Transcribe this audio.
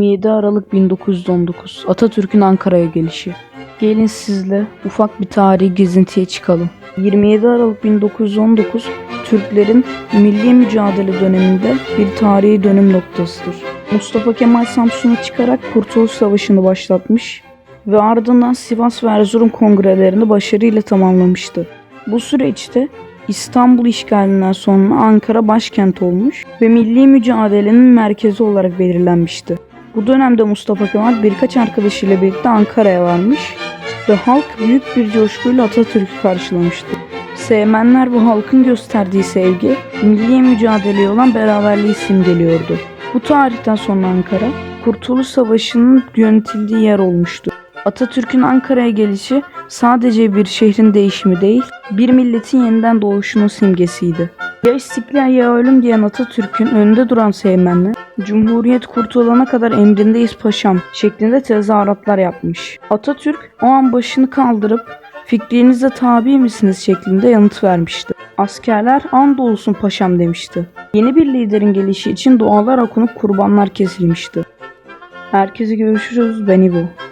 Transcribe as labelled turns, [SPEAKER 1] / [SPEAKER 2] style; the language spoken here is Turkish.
[SPEAKER 1] 27 Aralık 1919 Atatürk'ün Ankara'ya gelişi. Gelin sizle ufak bir tarihi gezintiye çıkalım. 27 Aralık 1919 Türklerin milli mücadele döneminde bir tarihi dönüm noktasıdır. Mustafa Kemal Samsun'a çıkarak Kurtuluş Savaşı'nı başlatmış ve ardından Sivas ve Erzurum kongrelerini başarıyla tamamlamıştı. Bu süreçte İstanbul işgalinden sonra Ankara başkent olmuş ve milli mücadelenin merkezi olarak belirlenmişti. Bu dönemde Mustafa Kemal birkaç arkadaşıyla birlikte Ankara'ya varmış ve halk büyük bir coşkuyla Atatürk'ü karşılamıştı. Sevmenler bu halkın gösterdiği sevgi, milli mücadeleye olan beraberliği simgeliyordu. Bu tarihten sonra Ankara, Kurtuluş Savaşı'nın yönetildiği yer olmuştu. Atatürk'ün Ankara'ya gelişi sadece bir şehrin değişimi değil, bir milletin yeniden doğuşunun simgesiydi. Ya istiklal ya ölüm diyen Atatürk'ün önünde duran sevmenler, Cumhuriyet kurtulana kadar emrindeyiz paşam şeklinde tezahüratlar yapmış. Atatürk o an başını kaldırıp fikrinize tabi misiniz şeklinde yanıt vermişti. Askerler andolsun paşam demişti. Yeni bir liderin gelişi için dualar okunup kurbanlar kesilmişti. Herkese görüşürüz. Ben İbo.